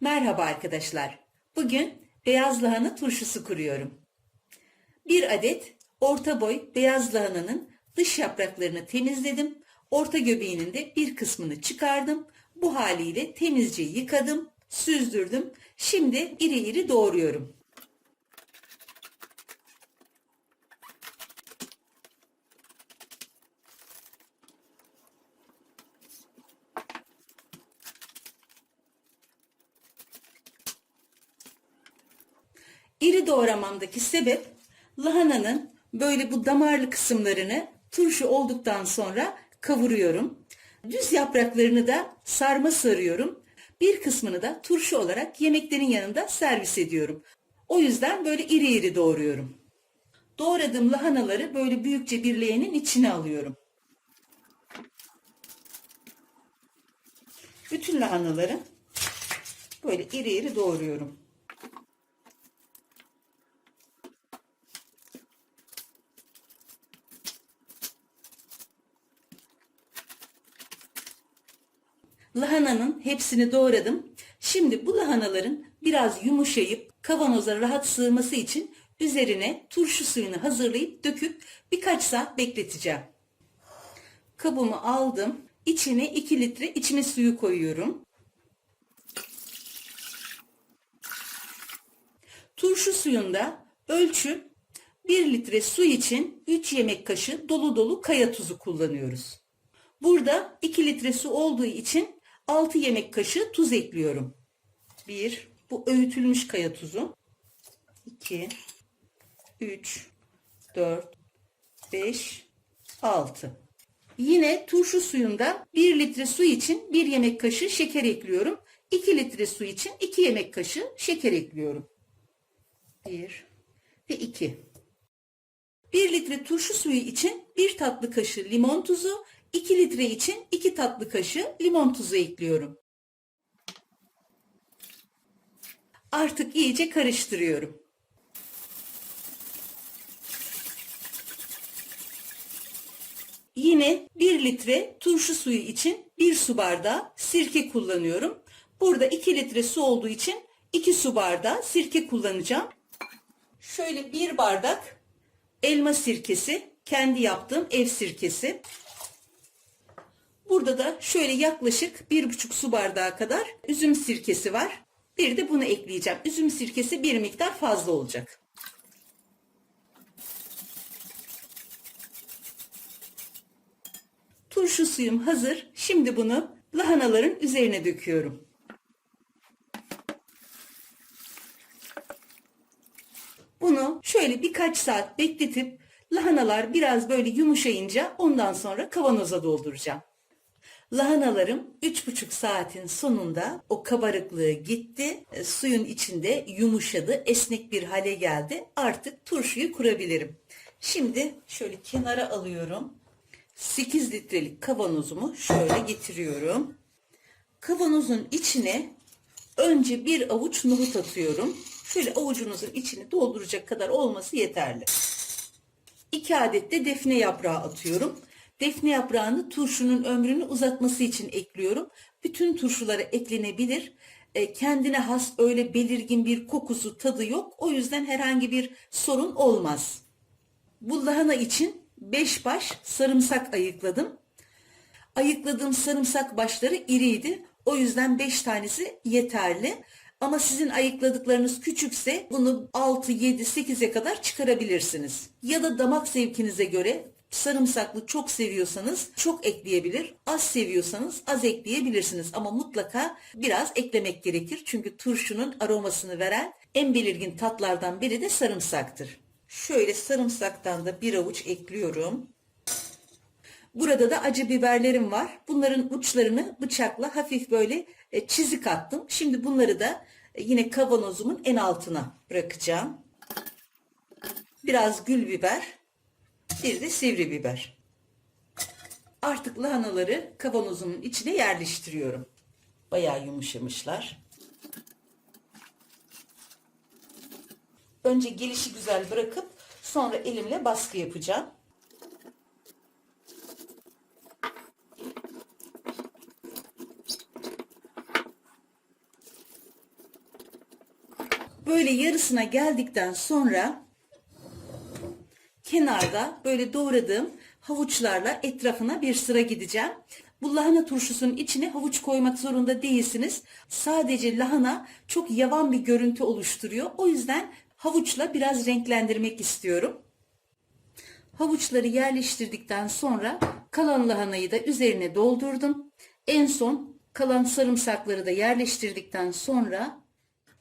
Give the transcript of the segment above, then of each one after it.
Merhaba arkadaşlar. Bugün beyaz lahana turşusu kuruyorum. Bir adet orta boy beyaz lahananın dış yapraklarını temizledim. Orta göbeğinin de bir kısmını çıkardım. Bu haliyle temizce yıkadım, süzdürdüm. Şimdi iri iri doğruyorum. İri doğramamdaki sebep lahananın böyle bu damarlı kısımlarını turşu olduktan sonra kavuruyorum. Düz yapraklarını da sarma sarıyorum. Bir kısmını da turşu olarak yemeklerin yanında servis ediyorum. O yüzden böyle iri iri doğruyorum. Doğradığım lahanaları böyle büyükçe bir leğenin içine alıyorum. Bütün lahanaları böyle iri iri doğruyorum. Lahananın hepsini doğradım. Şimdi bu lahanaların biraz yumuşayıp kavanoza rahat sığması için üzerine turşu suyunu hazırlayıp döküp birkaç saat bekleteceğim. Kabımı aldım. İçine 2 litre içme suyu koyuyorum. Turşu suyunda ölçü 1 litre su için 3 yemek kaşığı dolu dolu kaya tuzu kullanıyoruz. Burada 2 litre su olduğu için 6 yemek kaşığı tuz ekliyorum. 1. Bu öğütülmüş kaya tuzu. 2 3 4 5 6 Yine turşu suyunda 1 litre su için 1 yemek kaşığı şeker ekliyorum. 2 litre su için 2 yemek kaşığı şeker ekliyorum. 1 ve 2 1 litre turşu suyu için 1 tatlı kaşığı limon tuzu, 2 litre için 2 tatlı kaşığı limon tuzu ekliyorum. Artık iyice karıştırıyorum. Yine 1 litre turşu suyu için 1 su bardağı sirke kullanıyorum. Burada 2 litre su olduğu için 2 su bardağı sirke kullanacağım. Şöyle bir bardak elma sirkesi, kendi yaptığım ev sirkesi. Burada da şöyle yaklaşık bir buçuk su bardağı kadar üzüm sirkesi var. Bir de bunu ekleyeceğim. Üzüm sirkesi bir miktar fazla olacak. Turşu suyum hazır. Şimdi bunu lahanaların üzerine döküyorum. Bunu şöyle birkaç saat bekletip lahanalar biraz böyle yumuşayınca ondan sonra kavanoza dolduracağım. Lahanalarım 3,5 saatin sonunda o kabarıklığı gitti. E, Suyun içinde yumuşadı, esnek bir hale geldi. Artık turşuyu kurabilirim. Şimdi şöyle kenara alıyorum. 8 litrelik kavanozumu şöyle getiriyorum. Kavanozun içine önce bir avuç nohut atıyorum. Şöyle avucunuzun içini dolduracak kadar olması yeterli. 2 adet de defne yaprağı atıyorum. Defne yaprağını turşunun ömrünü uzatması için ekliyorum. Bütün turşulara eklenebilir. E, kendine has öyle belirgin bir kokusu, tadı yok. O yüzden herhangi bir sorun olmaz. Bu lahana için 5 baş sarımsak ayıkladım. Ayıkladığım sarımsak başları iriydi. O yüzden 5 tanesi yeterli. Ama sizin ayıkladıklarınız küçükse bunu 6, 7, 8'e kadar çıkarabilirsiniz. Ya da damak zevkinize göre sarımsaklı çok seviyorsanız çok ekleyebilir. Az seviyorsanız az ekleyebilirsiniz. Ama mutlaka biraz eklemek gerekir. Çünkü turşunun aromasını veren en belirgin tatlardan biri de sarımsaktır. Şöyle sarımsaktan da bir avuç ekliyorum. Burada da acı biberlerim var. Bunların uçlarını bıçakla hafif böyle e, çizik attım. Şimdi bunları da e, yine kavanozumun en altına bırakacağım. Biraz gül biber, bir de sivri biber. Artık lahanaları kavanozumun içine yerleştiriyorum. Bayağı yumuşamışlar. Önce gelişi güzel bırakıp sonra elimle baskı yapacağım. Böyle yarısına geldikten sonra kenarda böyle doğradığım havuçlarla etrafına bir sıra gideceğim. Bu lahana turşusunun içine havuç koymak zorunda değilsiniz. Sadece lahana çok yavan bir görüntü oluşturuyor. O yüzden havuçla biraz renklendirmek istiyorum. Havuçları yerleştirdikten sonra kalan lahanayı da üzerine doldurdum. En son kalan sarımsakları da yerleştirdikten sonra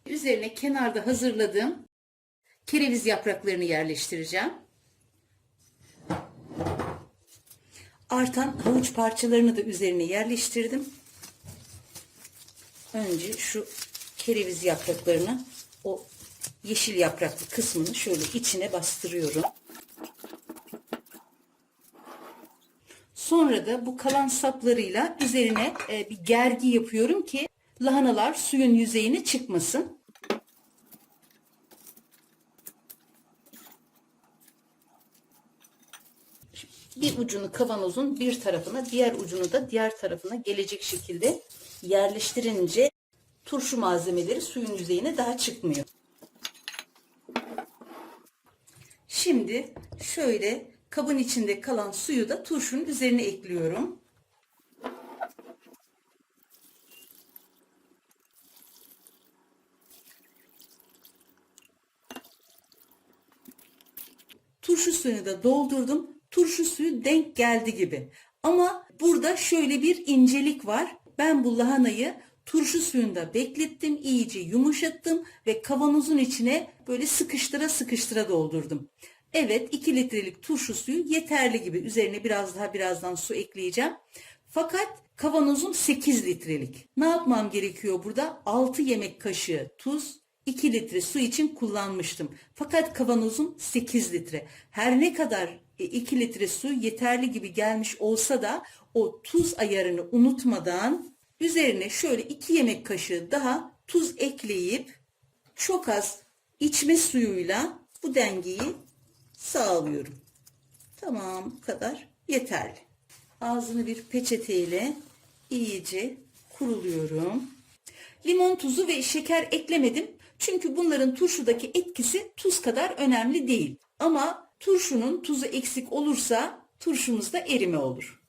üzerine kenarda hazırladığım kereviz yapraklarını yerleştireceğim. Artan havuç parçalarını da üzerine yerleştirdim. Önce şu kereviz yapraklarını o yeşil yapraklı kısmını şöyle içine bastırıyorum. Sonra da bu kalan saplarıyla üzerine e, bir gergi yapıyorum ki lahanalar suyun yüzeyine çıkmasın. Ucunu kavanozun bir tarafına, diğer ucunu da diğer tarafına gelecek şekilde yerleştirince turşu malzemeleri suyun yüzeyine daha çıkmıyor. Şimdi şöyle kabın içinde kalan suyu da turşunun üzerine ekliyorum. Turşu suyunu da doldurdum. Turşu suyu denk geldi gibi. Ama burada şöyle bir incelik var. Ben bu lahanayı turşu suyunda beklettim, iyice yumuşattım ve kavanozun içine böyle sıkıştıra sıkıştıra doldurdum. Evet 2 litrelik turşu suyu yeterli gibi. Üzerine biraz daha birazdan su ekleyeceğim. Fakat kavanozum 8 litrelik. Ne yapmam gerekiyor burada? 6 yemek kaşığı tuz, 2 litre su için kullanmıştım. Fakat kavanozum 8 litre. Her ne kadar 2 litre su yeterli gibi gelmiş olsa da o tuz ayarını unutmadan üzerine şöyle 2 yemek kaşığı daha tuz ekleyip çok az içme suyuyla bu dengeyi sağlıyorum. Tamam bu kadar yeterli. Ağzını bir peçeteyle iyice kuruluyorum. Limon tuzu ve şeker eklemedim. Çünkü bunların turşudaki etkisi tuz kadar önemli değil. Ama turşunun tuzu eksik olursa turşumuzda erime olur.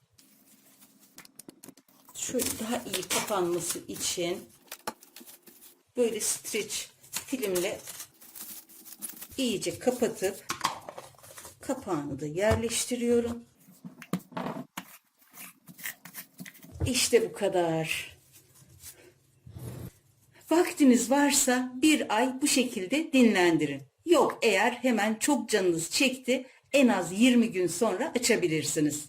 Şöyle daha iyi kapanması için böyle streç filmle iyice kapatıp kapağını da yerleştiriyorum. İşte bu kadar. Vaktiniz varsa bir ay bu şekilde dinlendirin. Yok eğer hemen çok canınız çekti en az 20 gün sonra açabilirsiniz.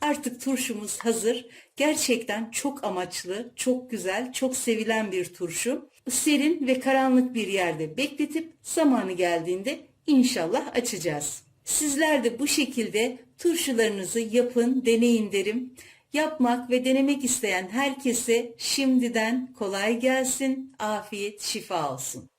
Artık turşumuz hazır. Gerçekten çok amaçlı, çok güzel, çok sevilen bir turşu. Serin ve karanlık bir yerde bekletip zamanı geldiğinde inşallah açacağız. Sizler de bu şekilde turşularınızı yapın, deneyin derim. Yapmak ve denemek isteyen herkese şimdiden kolay gelsin, afiyet, şifa olsun.